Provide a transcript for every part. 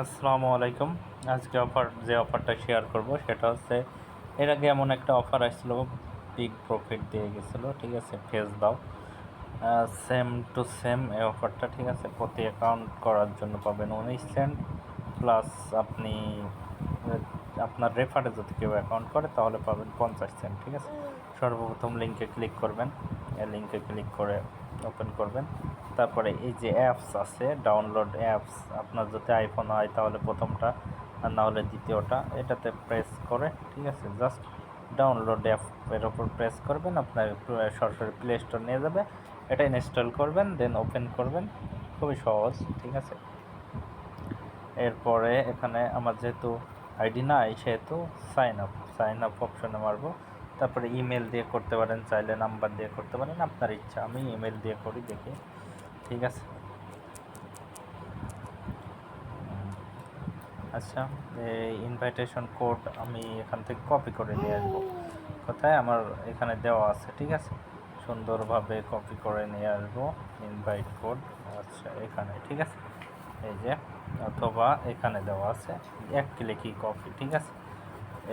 আসসালামু আলাইকুম। আজকে অফার যে অফারটা শেয়ার করব সেটা হচ্ছে এর আগে এমন একটা অফার আসছিল বিগ প্রফিট দিয়ে গেছিল ঠিক আছে ফেস দাও। সেম টু সেম এই অফারটা ঠিক আছে প্রতি অ্যাকাউন্ট করার জন্য পাবেন উনিশ সেন্ট প্লাস আপনি আপনার রেফারে যদি কেউ অ্যাকাউন্ট করে তাহলে পাবেন পঞ্চাশ সেন্ট ঠিক আছে? সর্বপ্রথম লিঙ্কে ক্লিক করবেন। এই লিঙ্কে ক্লিক করে ওপেন করবেন। তারপরে এই যে অ্যাপস আছে ডাউনলোড অ্যাপস আপনার যদি আইফোন হয় তাহলে প্রথমটা আর না হলে দ্বিতীয়টা, এটাতে প্রেস করে, ঠিক আছে? জাস্ট ডাউনলোড অ্যাপ এর ওপর প্রেস করবেন, আপনার সরাসরি প্লে স্টোর নিয়ে যাবে, এটা ইনস্টল করবেন দেন ওপেন করবেন, খুবই সহজ, ঠিক আছে? এরপরে এখানে আমার যেহেতু আইডি নাই, সেহেতু সাইন আপ সাইন আপ অপশনে মারবো, তারপরে ইমেল দিয়ে করতে পারেন, চাইলে নাম্বার দিয়ে করতে পারেন, আপনার ইচ্ছা, আমি ইমেল দিয়ে করি, দেখি। ঠিক আছে। আচ্ছা এই ইনভাইটেশন কোড আমি এখান থেকে কপি করে নিয়ে আসব। কোথায়? আমার এখানে দেওয়া আছে, ঠিক আছে? সুন্দরভাবে কপি করে নিয়ে আসব ইনভাইট কোড আচ্ছা এখানে, ঠিক আছে? এই যে, অথবা এখানে দেওয়া আছে, এক ক্লিকই কপি ঠিক আছে?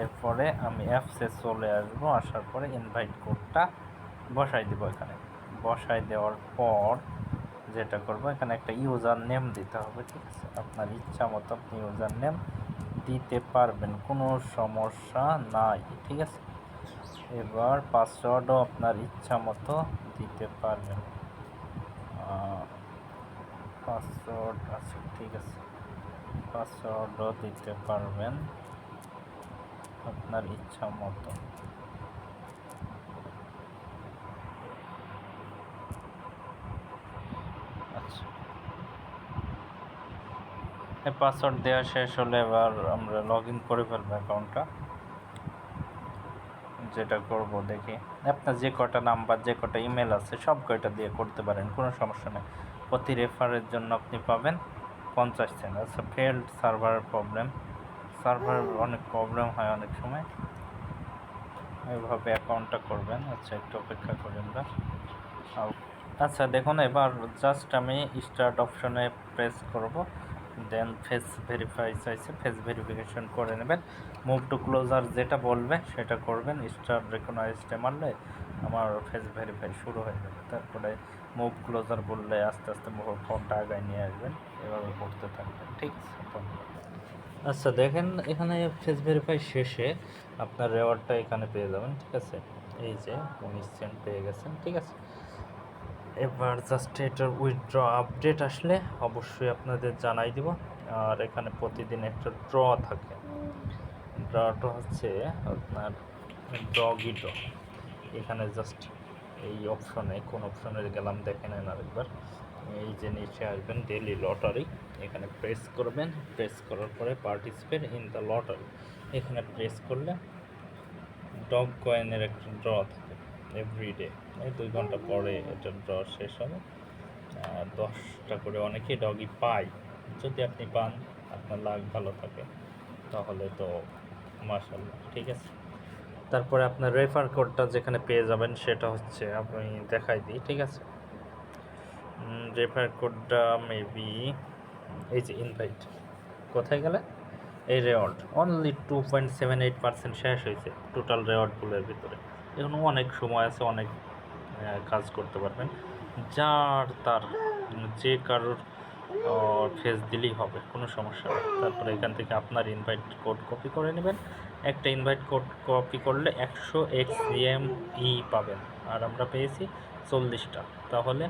এরপরে আমি অ্যাপসে চলে আসব, আসার পরে ইনভাইট কোডটা বসাই দিব এখানে। বসাই দেওয়ার পর যেটা করব, এখানে একটা ইউজার নেম দিতে হবে, ঠিক আছে? আপনার ইচ্ছা মতো আপনি ইউজার নেম দিতে পারবেন, কোনো সমস্যা নাই, ঠিক আছে? এবার পাসওয়ার্ডও আপনার ইচ্ছা মতো দিতে পারবেন। পাসওয়ার্ড আছে, ঠিক আছে? পাসওয়ার্ডও দিতে পারবেন আপনার ইচ্ছা মতো আচ্ছা এই পাসওয়ার্ড দেওয়া শেষ হলে এবার আমরা লগ ইন করে ফেলব অ্যাকাউন্টটা। যেটা করব দেখি। আপনার যে কটা নাম্বার, যে কটা ইমেল আছে, সব কয়টা দিয়ে করতে পারেন, কোনো সমস্যা নেই। প্রতি রেফারের জন্য আপনি পাবেন পঞ্চাশ সেন্ট। আচ্ছা ফেল্ড সার্ভারের প্রবলেম। সার্ভার অনেক প্রবলেম হয় অনেক সময়। এইভাবে অ্যাকাউন্টটা করবেন। আচ্ছা একটু অপেক্ষা করেন না আচ্ছা দেখুন, এবার জাস্ট আমি স্টার্ট অপশনে প্রেস করব। দেন ফেস ভেরিফাই চাইছে ফেস ভেরিফিকেশন করে নেবেন। মুভ টু ক্লোজার যেটা বলবে সেটা করবেন। স্টার রেকগনাইজডে মারলে আমার ফেস ভেরিফাই শুরু হয়ে যাবে। তারপরে মুভ ক্লোজার বললে আস্তে আস্তে ফোনটা আগায় নিয়ে আসবেন। এভাবে করতে থাকবেন। ঠিক আছে। আচ্ছা দেখেন এখানে ফেস ভেরিফাই শেষে আপনার রেওয়ার্ডটা এখানে পেয়ে যাবেন। ঠিক আছে? এই যে উনিশ সেন্ট পেয়ে গেছেন। ঠিক আছে? এবার জাস্ট এটার উইথড্র আপডেট আসলে অবশ্যই আপনাদের জানাই দিব। আর এখানে প্রতিদিন একটা ড্র থাকে। ড্রটা হচ্ছে আপনার ড্র এখানে জাস্ট এই অপশনে কোন অপশনে গেলাম, দেখে নেন আরেকবার। এই যে নিচে আসবেন ডেলি লটারি এখানে প্রেস করবেন। প্রেস করার পরে পার্টিসিপেট ইন দ্য লটারি এখানে প্রেস করলে ডগ কয়েনের একটা ড্র থাকে এভরিডে এই দুই ঘণ্টা পরে এটা ড্র শেষ হবে। দশটা করে অনেকেই ডগই পায়। যদি আপনি পান, আপনার লাগ ভালো থাকে, তাহলে তো মার্শাল্লাহ ঠিক আছে। তারপরে আপনার রেফার কোডটা যেখানে পেয়ে যাবেন, সেটা হচ্ছে আপনি দেখাই দিই, ঠিক আছে? রেফার কোডটা মেবি এই যে ইনভাইট কোথায় গেলে? এই reward only two point seven eight percent শেষ হয়েছে টোটাল রেওয়ার্ডগুলোর ভিতরে। এখন অনেক সময় আছে, অনেক কাজ করতে পারবেন। যার তার, যে কারোর ফেস দিলেই হবে, কোনো সমস্যা নেই। তারপরে এখান থেকে আপনার ইনভাইট কোড কপি করে নেবেন। একটা ইনভাইট কোড কপি করলে একশো এক্স এম ই পাবেন। আর আমরা পেয়েছি চল্লিশটা। তাহলে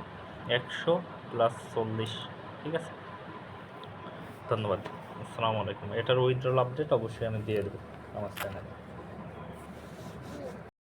একশো প্লাস চল্লিশ, ঠিক আছে? ধন্যবাদ। আসসালামু আলাইকুম। এটার উইথড্রল আপডেট অবশ্যই আমি দিয়ে দেবো আমার চ্যানেলে